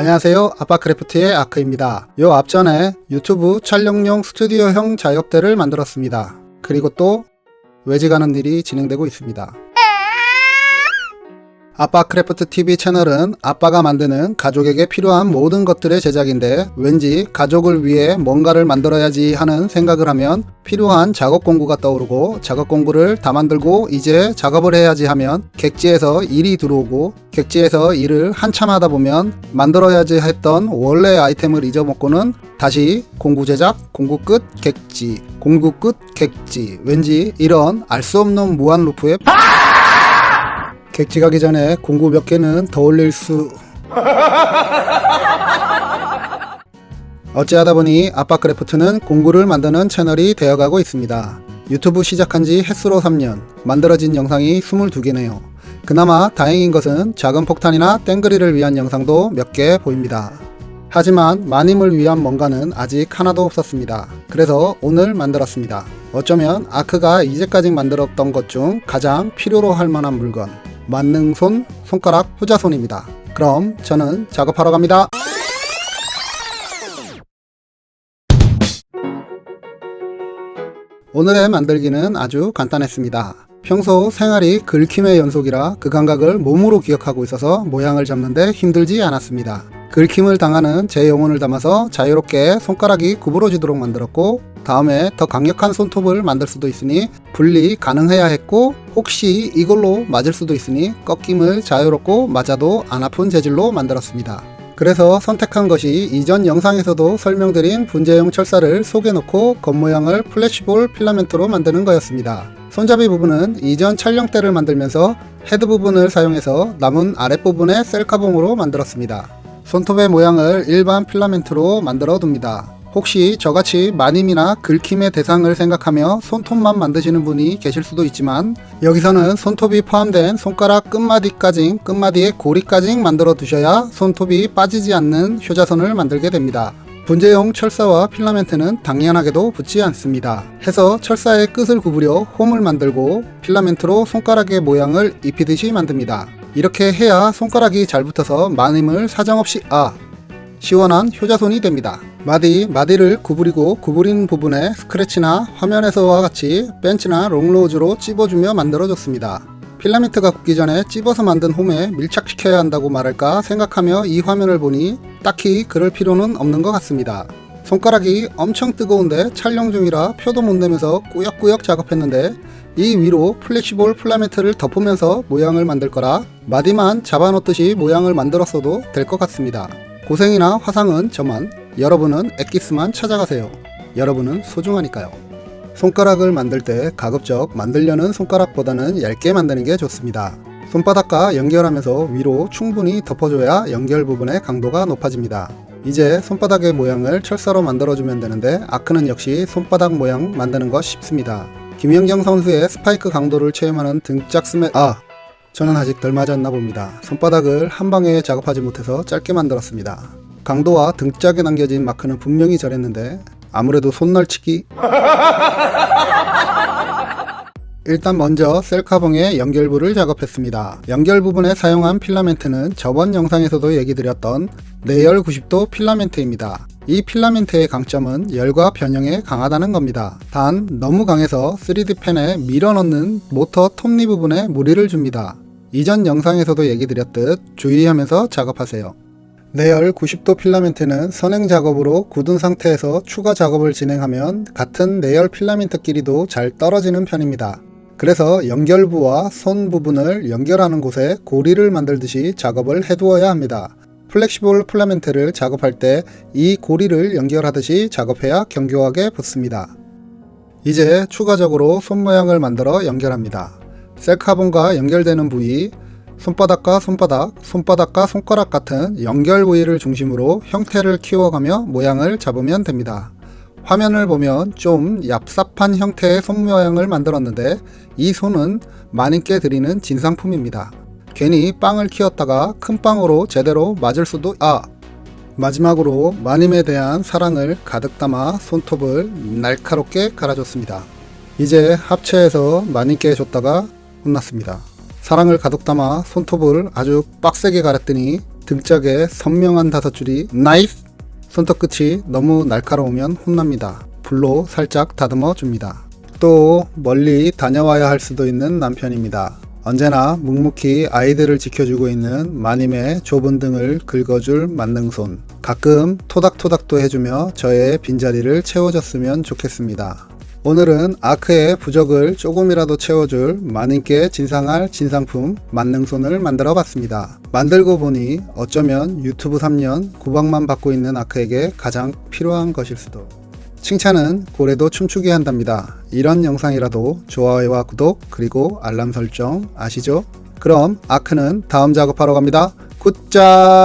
안녕하세요. 아빠크래프트의 아크입니다. 요 앞전에 유튜브 촬영용 스튜디오형 작업대를 만들었습니다. 그리고 또 외지가는 일이 진행되고 있습니다. 아빠 크래프트 TV 채널은 아빠가 만드는 가족에게 필요한 모든 것들의 제작인데 왠지 가족을 위해 뭔가를 만들어야지 하는 생각을 하면 필요한 작업 공구가 떠오르고 작업 공구를 다 만들고 이제 작업을 해야지 하면 객지에서 일이 들어오고 객지에서 일을 한참 하다 보면 만들어야지 했던 원래 아이템을 잊어먹고는 다시 공구 제작, 공구 끝, 객지, 공구 끝, 객지. 왠지 이런 알 수 없는 무한 루프에 객지 가기 전에 공구 몇 개는 더 올릴 수 어찌하다 보니 아빠 크래프트는 공구를 만드는 채널이 되어가고 있습니다. 유튜브 시작한 지 햇수로 3년, 만들어진 영상이 22개네요. 그나마 다행인 것은 작은 폭탄이나 땡그리를 위한 영상도 몇 개 보입니다. 하지만 마님을 위한 뭔가는 아직 하나도 없었습니다. 그래서 오늘 만들었습니다. 어쩌면 아크가 이제까지 만들었던 것 중 가장 필요로 할 만한 물건, 만능손, 손가락, 효자손입니다. 그럼 저는 작업하러 갑니다. 오늘의 만들기는 아주 간단했습니다. 평소 생활이 긁힘의 연속이라 그 감각을 몸으로 기억하고 있어서 모양을 잡는데 힘들지 않았습니다. 긁힘을 당하는 제 영혼을 담아서 자유롭게 손가락이 구부러지도록 만들었고 다음에 더 강력한 손톱을 만들 수도 있으니 분리 가능해야 했고 혹시 이걸로 맞을 수도 있으니 꺾임을 자유롭고 맞아도 안 아픈 재질로 만들었습니다. 그래서 선택한 것이 이전 영상에서도 설명드린 분재용 철사를 속에 넣고 겉모양을 플래시볼 필라멘트로 만드는 거였습니다. 손잡이 부분은 이전 촬영대를 만들면서 헤드 부분을 사용해서 남은 아랫부분에 셀카봉으로 만들었습니다. 손톱의 모양을 일반 필라멘트로 만들어 둡니다. 혹시 저같이 마님이나 긁힘의 대상을 생각하며 손톱만 만드시는 분이 계실 수도 있지만 여기서는 손톱이 포함된 손가락 끝마디까지 끝마디의 고리까지 만들어 두셔야 손톱이 빠지지 않는 효자선을 만들게 됩니다. 분재용 철사와 필라멘트는 당연하게도 붙지 않습니다. 해서 철사의 끝을 구부려 홈을 만들고 필라멘트로 손가락의 모양을 입히듯이 만듭니다. 이렇게 해야 손가락이 잘 붙어서 마님을 사정없이 아 시원한 효자손이 됩니다. 마디, 마디를 구부리고 구부린 부분에 스크래치나 화면에서와 같이 벤치나 롱로즈로 찝어주며 만들어줬습니다. 필라멘트가 굳기 전에 찝어서 만든 홈에 밀착시켜야 한다고 말할까 생각하며 이 화면을 보니 딱히 그럴 필요는 없는 것 같습니다. 손가락이 엄청 뜨거운데 촬영 중이라 표도 못 내면서 꾸역꾸역 작업했는데 이 위로 플래시볼 플라멘트를 덮으면서 모양을 만들 거라 마디만 잡아놓듯이 모양을 만들었어도 될 것 같습니다. 고생이나 화상은 저만, 여러분은 엑기스만 찾아가세요. 여러분은 소중하니까요. 손가락을 만들 때 가급적 만들려는 손가락보다는 얇게 만드는 게 좋습니다. 손바닥과 연결하면서 위로 충분히 덮어줘야 연결 부분의 강도가 높아집니다. 이제 손바닥의 모양을 철사로 만들어주면 되는데 아크는 역시 손바닥 모양 만드는 것 쉽습니다. 김연경 선수의 스파이크 강도를 체험하는 등짝 스매 아 저는 아직 덜 맞았나 봅니다. 손바닥을 한 방에 작업하지 못해서 짧게 만들었습니다. 강도와 등짝에 남겨진 마크는 분명히 저랬는데 아무래도 손널치기 일단 먼저 셀카봉의 연결부를 작업했습니다. 연결 부분에 사용한 필라멘트는 저번 영상에서도 얘기 드렸던 내열 90도 필라멘트입니다. 이 필라멘트의 강점은 열과 변형에 강하다는 겁니다. 단 너무 강해서 3D펜에 밀어넣는 모터 톱니 부분에 무리를 줍니다. 이전 영상에서도 얘기 드렸듯 주의하면서 작업하세요. 내열 90도 필라멘트는 선행 작업으로 굳은 상태에서 추가 작업을 진행하면 같은 내열 필라멘트끼리도 잘 떨어지는 편입니다. 그래서 연결부와 손 부분을 연결하는 곳에 고리를 만들듯이 작업을 해두어야 합니다. 플렉시볼 필라멘트를 작업할 때 이 고리를 연결하듯이 작업해야 경교하게 붙습니다. 이제 추가적으로 손 모양을 만들어 연결합니다. 셀카본과 연결되는 부위, 손바닥과 손바닥, 손바닥과 손가락 같은 연결 부위를 중심으로 형태를 키워가며 모양을 잡으면 됩니다. 화면을 보면 좀 얍삽한 형태의 손 모양을 만들었는데 이 손은 마님께 드리는 진상품입니다. 괜히 빵을 키웠다가 큰 빵으로 제대로 맞을 수도 아 마지막으로 마님에 대한 사랑을 가득 담아 손톱을 날카롭게 갈아줬습니다. 이제 합체해서 마님께 줬다가 혼났습니다. 사랑을 가득 담아 손톱을 아주 빡세게 갈았더니 등짝에 선명한 다섯 줄이 나이스! 손톱 끝이 너무 날카로우면 혼납니다. 불로 살짝 다듬어 줍니다. 또 멀리 다녀와야 할 수도 있는 남편입니다. 언제나 묵묵히 아이들을 지켜주고 있는 마님의 좁은 등을 긁어줄 만능손. 가끔 토닥토닥도 해주며 저의 빈자리를 채워줬으면 좋겠습니다. 오늘은 아크의 부적을 조금이라도 채워줄 마님께 진상할 진상품 만능손을 만들어 봤습니다. 만들고 보니 어쩌면 유튜브 3년 구박만 받고 있는 아크에게 가장 필요한 것일 수도. 칭찬은 고래도 춤추게 한답니다. 이런 영상이라도 좋아요와 구독 그리고 알람 설정 아시죠? 그럼 아크는 다음 작업하러 갑니다. 굿자!